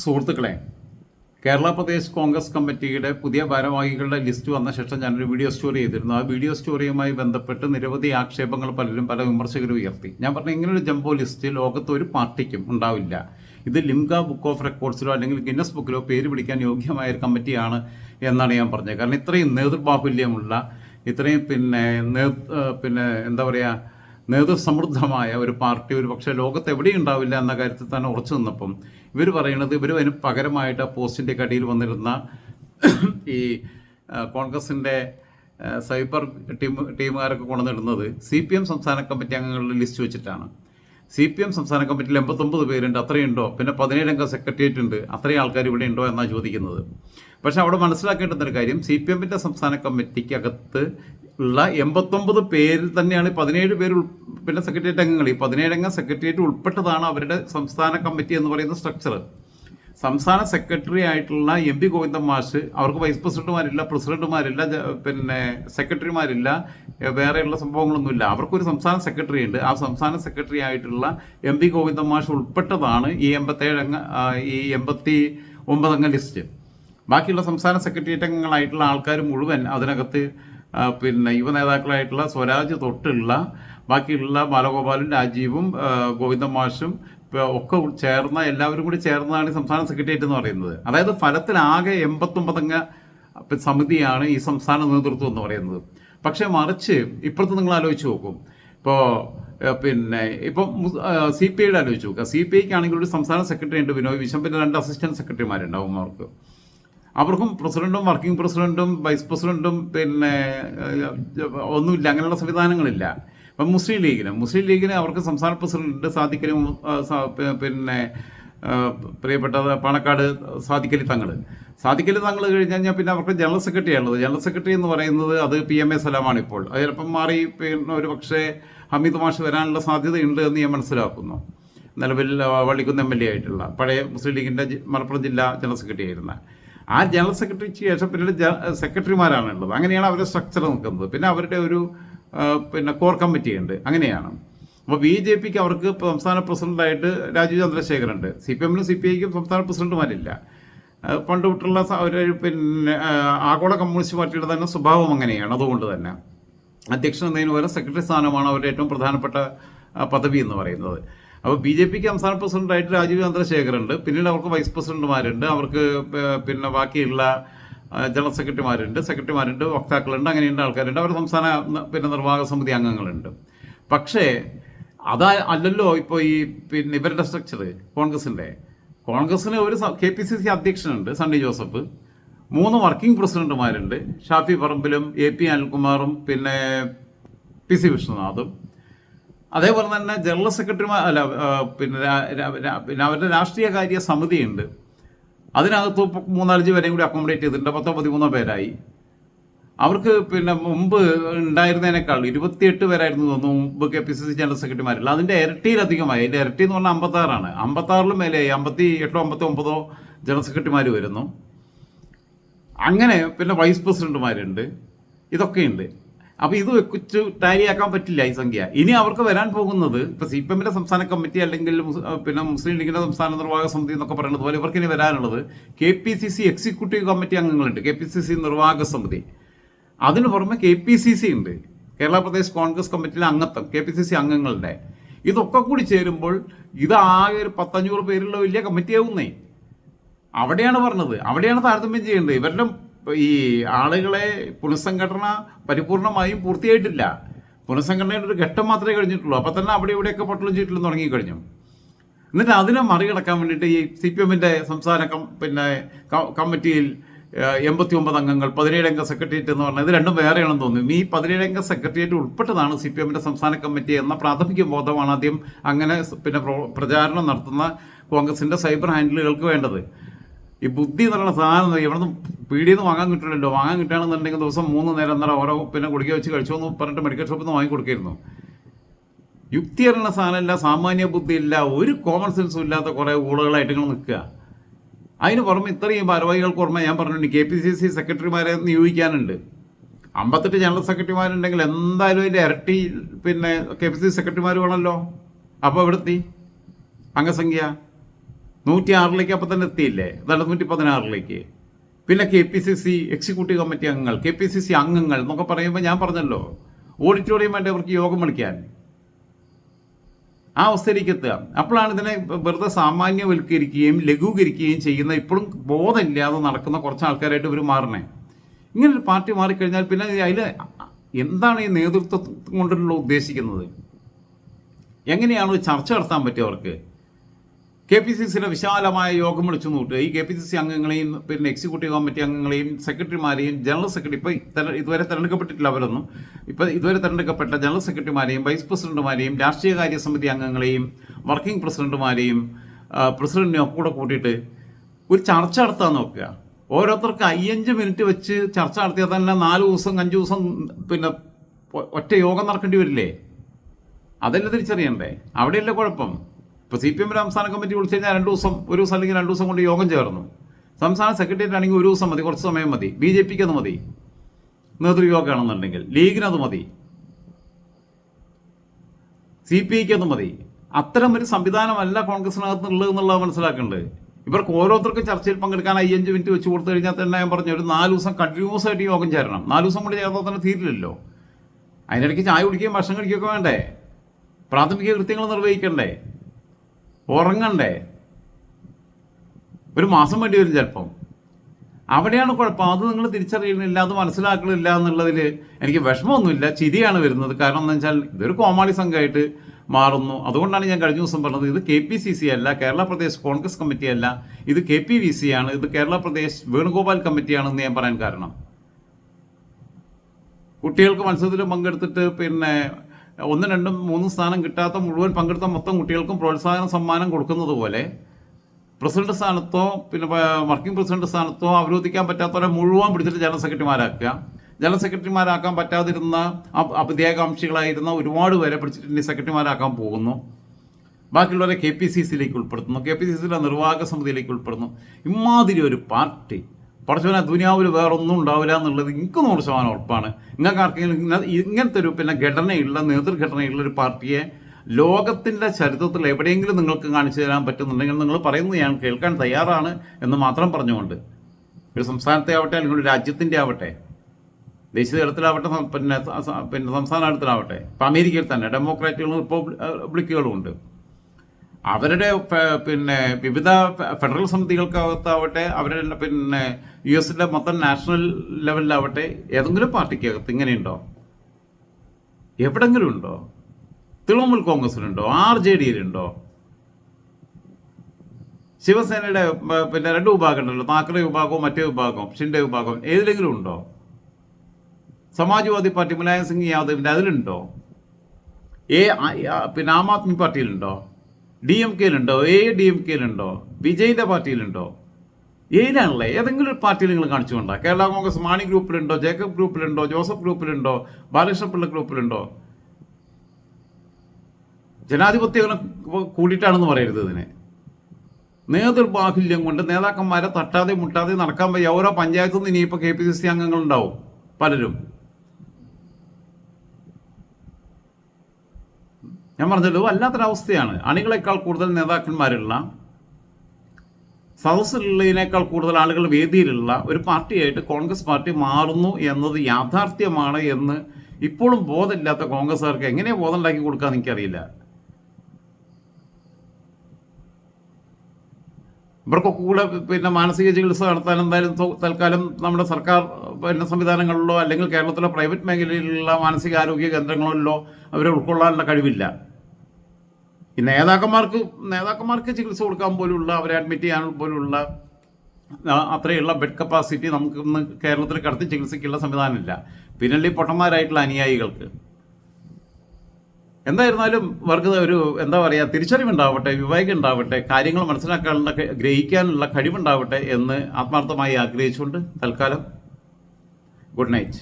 സുഹൃത്തുക്കളെ കേരള പ്രദേശ് കോൺഗ്രസ് കമ്മിറ്റിയുടെ പുതിയ ഭാരവാഹികളുടെ ലിസ്റ്റ് വന്ന ശേഷം ഞാനൊരു വീഡിയോ സ്റ്റോറി ചെയ്തിരുന്നു. ആ വീഡിയോ സ്റ്റോറിയുമായി ബന്ധപ്പെട്ട് നിരവധി ആക്ഷേപങ്ങൾ പലരും പല വിമർശകരും ഉയർത്തി. ഞാൻ പറഞ്ഞു ഇങ്ങനൊരു ജംബോ ലിസ്റ്റ് ലോകത്ത് ഒരു പാർട്ടിക്കും ഉണ്ടാവില്ല. ഇത് ലിംഗ ബുക്ക് ഓഫ് റെക്കോർഡ്സിലോ അല്ലെങ്കിൽ ഗിന്നസ് ബുക്കിലോ പേര് പിടിക്കാൻ യോഗ്യമായ ഒരു കമ്മിറ്റിയാണ് എന്നാണ് ഞാൻ പറഞ്ഞത്. കാരണം ഇത്രയും നേതൃബാഹുല്യമുള്ള ഇത്രയും പിന്നെ പിന്നെ എന്താ പറയുക നേതൃസമൃദ്ധമായ ഒരു പാർട്ടി ഒരു പക്ഷേ ലോകത്ത് എവിടെയും ഉണ്ടാവില്ല എന്ന കാര്യത്തിൽ തന്നെ ഉറച്ചു നിന്നപ്പം ഇവർ പറയുന്നത് ഇവർ അതിന് പകരമായിട്ട് ആ പോസ്റ്റിന്റെ കടിയിൽ വന്നിരുന്ന ഈ കോൺഗ്രസിന്റെ സൈബർ ടീം ടീമുകാരൊക്കെ കൊണ്ടുവന്നിടുന്നത് സി പി എം സംസ്ഥാന കമ്മിറ്റി അംഗങ്ങളുടെ ലിസ്റ്റ് വെച്ചിട്ടാണ്. സി പി എം സംസ്ഥാന കമ്മിറ്റിയിൽ എൺപത്തൊമ്പത് പേരുണ്ട്. അത്രയുണ്ടോ? പിന്നെ പതിനേഴ് അംഗ സെക്രട്ടേറിയറ്റ് ഉണ്ട്. അത്രയും ആൾക്കാർ ഇവിടെ ഉണ്ടോ എന്നാണ് ചോദിക്കുന്നത്. പക്ഷേ അവിടെ മനസ്സിലാക്കേണ്ടുന്ന ഒരു കാര്യം സി പി എമ്മിന്റെ സംസ്ഥാന കമ്മിറ്റിക്കകത്ത് ഉള്ള എൺപത്തൊമ്പത് പേരിൽ തന്നെയാണ് പതിനേഴ് പേര് പിന്നെ സെക്രട്ടേറിയറ്റ് അംഗങ്ങൾ. ഈ പതിനേഴ് അംഗ സെക്രട്ടേറിയറ്റ് ഉൾപ്പെട്ടതാണ് അവരുടെ സംസ്ഥാന കമ്മിറ്റി എന്ന് പറയുന്ന സ്ട്രക്ചർ സംസ്ഥാന സെക്രട്ടറി ആയിട്ടുള്ള എം പി ഗോവിന്ദൻ മാഷ് അവർക്ക് വൈസ് പ്രസിഡന്റുമാരില്ല പ്രസിഡന്റുമാരില്ല പിന്നെ സെക്രട്ടറിമാരില്ല വേറെയുള്ള സംഭവങ്ങളൊന്നുമില്ല. അവർക്കൊരു സംസ്ഥാന സെക്രട്ടറി ഉണ്ട്. ആ സംസ്ഥാന സെക്രട്ടറി ആയിട്ടുള്ള എം പി ഗോവിന്ദൻ മാഷ് ഉൾപ്പെട്ടതാണ് ഈ എൺപത്തേഴ് അംഗ ഈ എൺപത്തി ഒമ്പതംഗ ലിസ്റ്റ് ബാക്കിയുള്ള സംസ്ഥാന സെക്രട്ടേറിയറ്റ് അംഗങ്ങളായിട്ടുള്ള ആൾക്കാർ മുഴുവൻ അതിനകത്ത് പിന്നെ യുവ നേതാക്കളായിട്ടുള്ള സ്വരാജ് തൊട്ടുള്ള ബാക്കിയുള്ള ബാലഗോപാലും രാജീവും ഗോവിന്ദ മാഷും ഒക്കെ ചേർന്ന എല്ലാവരും കൂടി ചേർന്നതാണ് ഈ സംസ്ഥാന സെക്രട്ടേറിയറ്റ് എന്ന് പറയുന്നത്. അതായത് ഫലത്തിൽ ആകെ എൺപത്തൊമ്പതംഗ സമിതിയാണ് ഈ സംസ്ഥാന നേതൃത്വം എന്ന് പറയുന്നത്. പക്ഷേ മറിച്ച് ഇപ്പുറത്ത് നിങ്ങൾ ആലോചിച്ച് നോക്കും. ഇപ്പോൾ പിന്നെ ഇപ്പം സി പി ഐയുടെ ആലോചിച്ച് നോക്കുക സി പി ഐക്ക് ആണെങ്കിൽ ഒരു സംസ്ഥാന സെക്രട്ടറി ഉണ്ട് വിനോയ് വിശ്വം പിന്നെ രണ്ട് അസിസ്റ്റന്റ് സെക്രട്ടറിമാരുണ്ടാവും അവർക്ക്. അവർക്കും പ്രസിഡന്റും വർക്കിംഗ് പ്രസിഡന്റും വൈസ് പ്രസിഡന്റും പിന്നെ ഒന്നുമില്ല അങ്ങനെയുള്ള സംവിധാനങ്ങളില്ല. ഇപ്പം മുസ്ലിം ലീഗിന് മുസ്ലിം ലീഗിന് അവർക്ക് സംസ്ഥാന പ്രസിഡന്റ് സാധിക്കലും പിന്നെ പ്രിയപ്പെട്ട പാണക്കാട് സാധിക്കലി തങ്ങൾ സാധിക്കലി തങ്ങൾ കഴിഞ്ഞ് കഴിഞ്ഞാൽ പിന്നെ അവർക്ക് ജനറൽ സെക്രട്ടറി ആണുള്ളത് ജനറൽ സെക്രട്ടറി എന്ന് പറയുന്നത് അത് പി എം എ സലാമാണ് ഇപ്പോൾ. അത് ചിലപ്പം മാറി പിന്നെ ഒരു പക്ഷേ ഹമീദ് മാഷ് വരാനുള്ള സാധ്യതയുണ്ട് എന്ന് ഞാൻ മനസ്സിലാക്കുന്നു. നിലവിൽ വള്ളിക്കുന്ന് എം എൽ എ ആയിട്ടുള്ള പഴയ മുസ്ലിം ലീഗിന്റെ മലപ്പുറം ജില്ലാ ജനറൽ സെക്രട്ടറി ആയിരുന്ന ആ ജനറൽ സെക്രട്ടറിക്ക് ശേഷം പിന്നീട് സെക്രട്ടറിമാരാണ് ഉള്ളത്. അങ്ങനെയാണ് അവരുടെ സ്ട്രക്ചർ നിൽക്കുന്നത് പിന്നെ അവരുടെ ഒരു പിന്നെ കോർ കമ്മിറ്റി ഉണ്ട്. അങ്ങനെയാണ്. അപ്പോൾ ബി ജെ പിക്ക് അവർക്ക് സംസ്ഥാന പ്രസിഡന്റായിട്ട് രാജീവ് ചന്ദ്രശേഖർ ഉണ്ട്. സി പി എമ്മിനും സി പി ഐക്കും സംസ്ഥാന പ്രസിഡന്റുമാരില്ല. പണ്ട് തൊട്ടുള്ള ഒരു പിന്നെ ആഗോള കമ്മ്യൂണിസ്റ്റ് പാർട്ടിയുടെ തന്നെ സ്വഭാവം അങ്ങനെയാണ്. അതുകൊണ്ട് തന്നെ അധ്യക്ഷൻ എന്നതിന് സെക്രട്ടറി സ്ഥാനമാണ് അവരുടെ ഏറ്റവും പ്രധാനപ്പെട്ട പദവി എന്ന് പറയുന്നത്. അപ്പോൾ ബി ജെ പിക്ക് സംസ്ഥാന പ്രസിഡന്റായിട്ട് രാജീവ് ചന്ദ്രശേഖർ ഉണ്ട് പിന്നീട് അവർക്ക് വൈസ് പ്രസിഡന്റുമാരുണ്ട്. അവർക്ക് പിന്നെ ബാക്കിയുള്ള ജനറൽ സെക്രട്ടറിമാരുണ്ട്. സെക്രട്ടറിമാരുണ്ട് വക്താക്കളുണ്ട് അങ്ങനെയുള്ള ആൾക്കാരുണ്ട്. അവർ സംസ്ഥാന പിന്നെ നിർവാഹക സമിതി അംഗങ്ങളുണ്ട്. പക്ഷേ അതാ അല്ലല്ലോ ഇപ്പോൾ ഈ പിന്നെ ഇവരുടെ സ്ട്രക്ചർ കോൺഗ്രസിന്റെ കോൺഗ്രസിന് ഒരു കെ പി സി സി അധ്യക്ഷനുണ്ട് സണ്ണി ജോസഫ്. മൂന്ന് വർക്കിംഗ് പ്രസിഡന്റുമാരുണ്ട്. ഷാഫി പറമ്പിലും എ പി അനിൽകുമാറും പിന്നെ പി സി വിഷ്ണുനാഥും അതേപോലെ തന്നെ ജനറൽ സെക്രട്ടറിമാർ അല്ല പിന്നെ പിന്നെ അവരുടെ രാഷ്ട്രീയ കാര്യ സമിതിയുണ്ട്. അതിനകത്ത് മൂന്നാൽ മൂന്നാലഞ്ച് പേരെയും കൂടി അക്കോമഡേറ്റ് ചെയ്തിട്ടുണ്ട്. പത്തോ പതിമൂന്നോ പേരായി. അവർക്ക് പിന്നെ മുമ്പ് ഉണ്ടായിരുന്നതിനേക്കാൾ ഇരുപത്തിയെട്ട് പേരായിരുന്നു തോന്നുന്നു മുമ്പ് K P C C general സെക്രട്ടറിമാരില്ല അതിന്റെ ഇരട്ടിയിലധികമായി അതിന്റെ ഇരട്ടി എന്ന് പറഞ്ഞാൽ അമ്പത്താറാണ്. അമ്പത്താറിലും മേലെയായി. അമ്പത്തി എട്ടോ അമ്പത്തി ഒമ്പതോ ജനറൽ സെക്രട്ടറിമാർ വരുന്നു. അങ്ങനെ പിന്നെ വൈസ് പ്രസിഡന്റുമാരുണ്ട്. ഇതൊക്കെയുണ്ട്. അപ്പൊ ഇത് വെച്ച് ടാലിയാക്കാൻ പറ്റില്ല ഈ സംഖ്യ. ഇനി അവർക്ക് വരാൻ പോകുന്നത് ഇപ്പൊ സി പി എമ്മിന്റെ സംസ്ഥാന കമ്മിറ്റി അല്ലെങ്കിൽ പിന്നെ മുസ്ലിം ലീഗിന്റെ സംസ്ഥാന നിർവാഹക സമിതി എന്നൊക്കെ പറയുന്നത് പോലെ ഇവർക്ക് ഇനി വരാനുള്ളത് K P C C executive committee അംഗങ്ങളുണ്ട്. K P C C നിർവാഹക സമിതി. അതിന് പുറമെ കെ പി സി സി ഉണ്ട്. കേരള പ്രദേശ് കോൺഗ്രസ് കമ്മിറ്റിയിലെ അംഗത്വം കെ പി സി സി അംഗങ്ങളുടെ. ഇതൊക്കെ കൂടി ചേരുമ്പോൾ ഇത് ആകെ ഒരു പത്തഞ്ഞൂറ് പേരുള്ള വലിയ കമ്മിറ്റിയാവുന്നേ. അവിടെയാണ് പറഞ്ഞത്. അവിടെയാണ് താരതമ്യം ചെയ്യേണ്ടത്. ഇവരുടെ ഈ ആളുകളെ പുനഃസംഘടന പരിപൂർണമായും പൂർത്തിയായിട്ടില്ല. പുനഃസംഘടനയുടെ ഒരു ഘട്ടം മാത്രമേ കഴിഞ്ഞിട്ടുള്ളൂ. അപ്പം തന്നെ അവിടെ ഇവിടെയൊക്കെ പൊട്ടലും ചീറ്റലും തുടങ്ങിക്കഴിഞ്ഞു. എന്നിട്ട് അതിനെ മറികടക്കാൻ വേണ്ടിയിട്ട് ഈ സി പി എമ്മിന്റെ സംസ്ഥാന കം പിന്നെ കമ്മിറ്റിയിൽ എൺപത്തി ഒമ്പത് അംഗങ്ങൾ പതിനേഴംഗ സെക്രട്ടേറിയറ്റ് എന്ന് പറഞ്ഞാൽ ഇത് രണ്ടും വേറെയാണെന്ന് തോന്നുന്നു. ഈ പതിനേഴംഗ സെക്രട്ടേറിയറ്റ് ഉൾപ്പെട്ടതാണ് സി പി എമ്മിന്റെ സംസ്ഥാന കമ്മിറ്റി എന്ന പ്രാഥമിക ബോധമാണ് ആദ്യം അങ്ങനെ പിന്നെ പ്രചാരണം നടത്തുന്ന കോൺഗ്രസിന്റെ സൈബർ ഹാൻഡിലുകൾക്ക് വേണ്ടത്. ഈ ബുദ്ധി എന്ന് പറയുന്ന സാധനം ഇവിടുന്ന് പീടിയെന്ന് വാങ്ങാൻ കിട്ടില്ലല്ലോ വാങ്ങാൻ കിട്ടുകയാണെന്നുണ്ടെങ്കിൽ ദിവസം മൂന്ന് നേരം അന്നേരം ഓരോ പിന്നെ ഗുളിക വെച്ച് കഴിച്ചോ എന്ന് പറഞ്ഞിട്ട് മെഡിക്കൽ ഷോപ്പിൽ നിന്ന് വാങ്ങി കൊടുക്കായിരുന്നു. യുക്തി അറിയുന്ന സാധനമില്ല സാമാന്യ ബുദ്ധിയില്ല ഒരു കോമൺ സെൻസും ഇല്ലാത്ത കുറേ ഊളുകളായിട്ട് ഇങ്ങനെ നിൽക്കുക. അതിന് പുറമെ ഇത്രയും ഭാരവാഹികൾക്ക് പുറമെ ഞാൻ പറഞ്ഞിട്ടുണ്ട് കെ പി സി സി സെക്രട്ടറിമാരെ നിയോഗിക്കാനുണ്ട്. അമ്പത്തെട്ട് ജനറൽ സെക്രട്ടറിമാരുണ്ടെങ്കിൽ എന്തായാലും അതിന്റെ ഇരട്ടി പിന്നെ കെ പി സി സെക്രട്ടറിമാർ വേണമല്ലോ. അപ്പോൾ എവിടെത്തി? അംഗസംഖ്യ? നൂറ്റി ആറിലേക്ക് അപ്പം തന്നെ എത്തിയില്ലേ? അതല്ല നൂറ്റി പതിനാറിലേക്ക് പിന്നെ K P C C executive committee അംഗങ്ങൾ കെ പി സി സി അംഗങ്ങൾ എന്നൊക്കെ പറയുമ്പോൾ ഞാൻ പറഞ്ഞല്ലോ ഓഡിറ്റോറിയം വേണ്ട അവർക്ക് യോഗം വിളിക്കാൻ. ആ അവസ്ഥയിലേക്ക് എത്തുക. അപ്പോഴാണ് ഇതിനെ വെറുതെ സാമാന്യവൽക്കരിക്കുകയും ലഘൂകരിക്കുകയും ചെയ്യുന്ന ഇപ്പോഴും ബോധമില്ലാതെ നടക്കുന്ന കുറച്ച് ആൾക്കാരായിട്ട് ഇവർ മാറണേ. ഇങ്ങനെ ഒരു പാർട്ടി മാറിക്കഴിഞ്ഞാൽ പിന്നെ അതിൽ എന്താണ് ഈ നേതൃത്വം കൊണ്ടുള്ള ഉദ്ദേശിക്കുന്നത്? എങ്ങനെയാണ് ചർച്ച നടത്താൻ പറ്റുക അവർക്ക്? കെ പി സി സിയുടെ വിശാലമായ യോഗം വിളിച്ചു നോട്ട് ഈ കെ പി സി സി അംഗങ്ങളെയും പിന്നെ എക്സിക്യൂട്ടീവ് കമ്മിറ്റി അംഗങ്ങളെയും സെക്രട്ടറിമാരെയും ജനറൽ സെക്രട്ടറി ഇപ്പോൾ ഇതുവരെ തെരഞ്ഞെടുക്കപ്പെട്ടിട്ടില്ല അവരൊന്നും ഇപ്പോൾ ഇതുവരെ തെരഞ്ഞെടുക്കപ്പെട്ട ജനറൽ സെക്രട്ടറിമാരെയും വൈസ് പ്രസിഡന്റുമാരെയും രാഷ്ട്രീയകാര്യ സമിതി അംഗങ്ങളെയും വർക്കിംഗ് പ്രസിഡന്റുമാരെയും പ്രസിഡന്റിനെ പ്രസിഡന്റിനെയും കൂടെ കൂട്ടിയിട്ട് ഒരു ചർച്ച നടത്താൻ നോക്കുക. ഓരോരുത്തർക്ക് അയ്യഞ്ച് മിനിറ്റ് വെച്ച് ചർച്ച നടത്തിയാൽ തന്നെ നാല് ദിവസം അഞ്ച് ദിവസം പിന്നെ ഒറ്റ യോഗം നടക്കേണ്ടി വരില്ലേ? അതല്ലേ തിരിച്ചറിയണ്ടേ? അവിടെയല്ലേ കുഴപ്പം? ഇപ്പോൾ സി പി എം സംസ്ഥാന കമ്മിറ്റി വിളിച്ചു കഴിഞ്ഞാൽ രണ്ട് ദിവസം ഒരു ദിവസം അല്ലെങ്കിൽ രണ്ട് ദിവസം കൊണ്ട് യോഗം ചേർന്നു. സംസ്ഥാന സെക്രട്ടേറിയറ്റ് ആണെങ്കിൽ ഒരു ദിവസം മതി കുറച്ച് സമയം മതി. ബി ജെ പിക്ക് അത് മതി. നേതൃയോഗമാണെന്നുണ്ടെങ്കിൽ ലീഗിന് അത് മതി. സി പി ഐക്ക് അത് മതി. അത്തരം ഒരു സംവിധാനമല്ല കോൺഗ്രസിനകത്ത് ഉള്ളത് എന്നുള്ളത് മനസ്സിലാക്കേണ്ടത്. ഇവർക്ക് ഓരോരുത്തർക്കും ചർച്ചയിൽ പങ്കെടുക്കാൻ അയ്യഞ്ച് മിനിറ്റ് വെച്ച് കൊടുത്തു കഴിഞ്ഞാൽ തന്നെ ഞാൻ പറഞ്ഞു ഒരു നാല് ദിവസം കണ്ടിന്യൂസ് ആയിട്ട് യോഗം ചേരണം. നാല് ദിവസം കൊണ്ട് ചേർന്നാൽ തന്നെ തീരില്ലല്ലോ. അതിനിടയ്ക്ക് ചായ കുടിക്കുകയും ഭക്ഷണം കഴിക്കുകയൊക്കെ വേണ്ടേ? പ്രാഥമിക കൃത്യങ്ങൾ നിർവഹിക്കണ്ടേ? ഉറങ്ങണ്ടേ? ഒരു മാസം വേണ്ടി വരും ചിലപ്പം. അവിടെയാണ് കുഴപ്പം. അത് നിങ്ങൾ തിരിച്ചറിയുന്നില്ല അത് മനസ്സിലാക്കണില്ല എന്നുള്ളതിൽ എനിക്ക് വിഷമമൊന്നുമില്ല. ചിരിയാണ് വരുന്നത്. കാരണം എന്താ വെച്ചാൽ ഇതൊരു കോമാളി സംഘമായിട്ട് മാറുന്നു. അതുകൊണ്ടാണ് ഞാൻ കഴിഞ്ഞ ദിവസം പറഞ്ഞത് ഇത് കെ പി സി സി അല്ല കേരള പ്രദേശ് കോൺഗ്രസ് കമ്മിറ്റി അല്ല ഇത് കെ പി വി സി ആണ് ഇത് കേരള പ്രദേശ് വേണുഗോപാൽ കമ്മിറ്റിയാണെന്ന് ഞാൻ പറയാൻ കാരണം. കുട്ടികൾക്ക് മത്സരത്തിൽ പങ്കെടുത്തിട്ട് പിന്നെ ഒന്നും രണ്ടും മൂന്നും സ്ഥാനം കിട്ടാത്ത മുഴുവൻ പങ്കെടുത്ത മൊത്തം കുട്ടികൾക്കും പ്രോത്സാഹന സമ്മാനം കൊടുക്കുന്നത് പോലെ പ്രസിഡന്റ് സ്ഥാനത്തോ പിന്നെ വർക്കിംഗ് പ്രസിഡന്റ് സ്ഥാനത്തോ അവരോധിക്കാൻ പറ്റാത്തവരെ മുഴുവൻ പിടിച്ചിട്ട് ജനറൽ സെക്രട്ടറിമാരാക്കുക. ജനറൽ സെക്രട്ടറിമാരാക്കാൻ പറ്റാതിരുന്ന അപദ്യാകാംക്ഷികളായിരുന്ന ഒരുപാട് പേരെ പിടിച്ചിട്ട് സെക്രട്ടറിമാരാക്കാൻ പോകുന്നു. ബാക്കിയുള്ളവരെ കെ പി സി സിയിലേക്ക് ഉൾപ്പെടുത്തുന്നു. കെ പി സി സിയിലെ നിർവാഹക സമിതിയിലേക്ക് ഉൾപ്പെടുന്നു. ഇമാതിരി ഒരു പാർട്ടി പഠിച്ചവനെ ദുനിയാവിൽ വേറൊന്നും ഉണ്ടാവില്ല എന്നുള്ളത് എനിക്ക് നൂറ് ശതമാനം ഉറപ്പാണ്. നിങ്ങൾക്ക് ആർക്കെങ്കിലും ഇങ്ങനെ- ഇങ്ങനത്തെ ഒരു പിന്നെ ഘടനയുള്ള നേതൃഘടനയുള്ള ഒരു പാർട്ടിയെ ലോകത്തിന്റെ ചരിത്രത്തിൽ എവിടെയെങ്കിലും നിങ്ങൾക്ക് കാണിച്ചു തരാൻ പറ്റുന്നുണ്ടെങ്കിൽ നിങ്ങൾ പറയുന്നത് ഞാൻ കേൾക്കാൻ തയ്യാറാണ് എന്ന് മാത്രം പറഞ്ഞുകൊണ്ട്. ഒരു സംസ്ഥാനത്തെ ആവട്ടെ അല്ലെങ്കിൽ ഒരു രാജ്യത്തിന്റെ ആവട്ടെ ദേശീയ തലത്തിലാവട്ടെ പിന്നെ പിന്നെ സംസ്ഥാന തലത്തിലാവട്ടെ. ഇപ്പം അമേരിക്കയിൽ തന്നെ ഡെമോക്രാറ്റുകളും റിപ്പബ്ലിക്കുകളും ഉണ്ട്. അവരുടെ പിന്നെ വിവിധ ഫെഡറൽ സമിതികൾക്കകത്താവട്ടെ അവരുടെ പിന്നെ യു എസിന്റെ മൊത്തം നാഷണൽ ലെവലിലാവട്ടെ ഏതെങ്കിലും പാർട്ടിക്കകത്ത് ഇങ്ങനെയുണ്ടോ? എവിടെങ്കിലും ഉണ്ടോ? തൃണമൂൽ കോൺഗ്രസിലുണ്ടോ? ആർ ജെ ഡിയിലുണ്ടോ ശിവസേനയുടെ പിന്നെ രണ്ട് വിഭാഗം ഉണ്ടല്ലോ താക്കറെ വിഭാഗവും മറ്റേ വിഭാഗവും ഷിൻഡെ വിഭാഗവും ഏതിലെങ്കിലും ഉണ്ടോ? സമാജ്വാദി പാർട്ടി മുലായം സിംഗ് യാദവിന്റെ അതിലുണ്ടോ? ഏ പിന്നെ ആം ആദ്മി പാർട്ടിയിലുണ്ടോ? ഡി എം കെയിലുണ്ടോ? എ ഡി എം കെയിലുണ്ടോ? വിജയിന്റെ പാർട്ടിയിലുണ്ടോ? ഏതിലാണല്ലേ ഏതെങ്കിലും ഒരു പാർട്ടിയിൽ നിങ്ങൾ കാണിച്ചുകൊണ്ടോ. കേരള കോൺഗ്രസ് മാണി ഗ്രൂപ്പിലുണ്ടോ? ജേക്കബ് ഗ്രൂപ്പിലുണ്ടോ? ജോസഫ് ഗ്രൂപ്പിലുണ്ടോ? ബാലകൃഷ്ണപിള്ള ഗ്രൂപ്പിലുണ്ടോ? ജനാധിപത്യങ്ങളെ കൂടിയിട്ടാണെന്ന് പറയരുത് ഇതിനെ. നേതൃബാഹുല്യം കൊണ്ട് നേതാക്കന്മാരെ തട്ടാതെ മുട്ടാതെ നടക്കാൻ വയ്യ. ഓരോ പഞ്ചായത്തു നിന്ന് ഇനിയിപ്പോൾ കെ പി സി സി അംഗങ്ങളുണ്ടാവും. പലരും. ഞാൻ പറഞ്ഞല്ലോ വല്ലാത്തൊരവസ്ഥയാണ്. അണികളെക്കാൾ കൂടുതൽ നേതാക്കന്മാരുള്ള സദസ്സിലുള്ളതിനേക്കാൾ കൂടുതൽ ആളുകൾ വേദിയിലുള്ള ഒരു പാർട്ടിയായിട്ട് കോൺഗ്രസ് പാർട്ടി മാറുന്നു എന്നത് യാഥാർത്ഥ്യമാണ് എന്ന് ഇപ്പോഴും ബോധമില്ലാത്ത കോൺഗ്രസ്സുകാർക്ക് എങ്ങനെ ബോധം ഉണ്ടാക്കി കൊടുക്കാന്ന് എനിക്കറിയില്ല. ഇവർക്കൊക്കെ കൂടെ പിന്നെ മാനസിക ചികിത്സ നടത്താൻ എന്തായാലും തൽക്കാലം നമ്മുടെ സർക്കാർ പിന്നെ സംവിധാനങ്ങളിലോ അല്ലെങ്കിൽ കേരളത്തിലെ പ്രൈവറ്റ് മേഖലയിലുള്ള മാനസികാരോഗ്യ കേന്ദ്രങ്ങളിലോ അവരെ ഉൾക്കൊള്ളാനുള്ള കഴിവില്ല. ഈ നേതാക്കന്മാർക്ക് നേതാക്കന്മാർക്ക് ചികിത്സ കൊടുക്കാൻ പോലുള്ള അവരെ അഡ്മിറ്റ് ചെയ്യാൻ പോലുള്ള അത്രയുള്ള ബെഡ് കപ്പാസിറ്റി നമുക്ക് ഇന്ന് കേരളത്തിൽ കടത്തി ചികിത്സയ്ക്കുള്ള സംവിധാനമില്ല. പിന്നെ ഈ പൊട്ടന്മാരായിട്ടുള്ള അനുയായികൾക്ക്. എന്തായിരുന്നാലും അവർക്ക് ഒരു എന്താ പറയുക തിരിച്ചറിവുണ്ടാവട്ടെ വിവേകം ഉണ്ടാവട്ടെ കാര്യങ്ങൾ മനസ്സിലാക്കാനുള്ള ഗ്രഹിക്കാനുള്ള കഴിവുണ്ടാവട്ടെ എന്ന് ആത്മാർത്ഥമായി ആഗ്രഹിച്ചുകൊണ്ട് തൽക്കാലം ഗുഡ് നൈറ്റ്.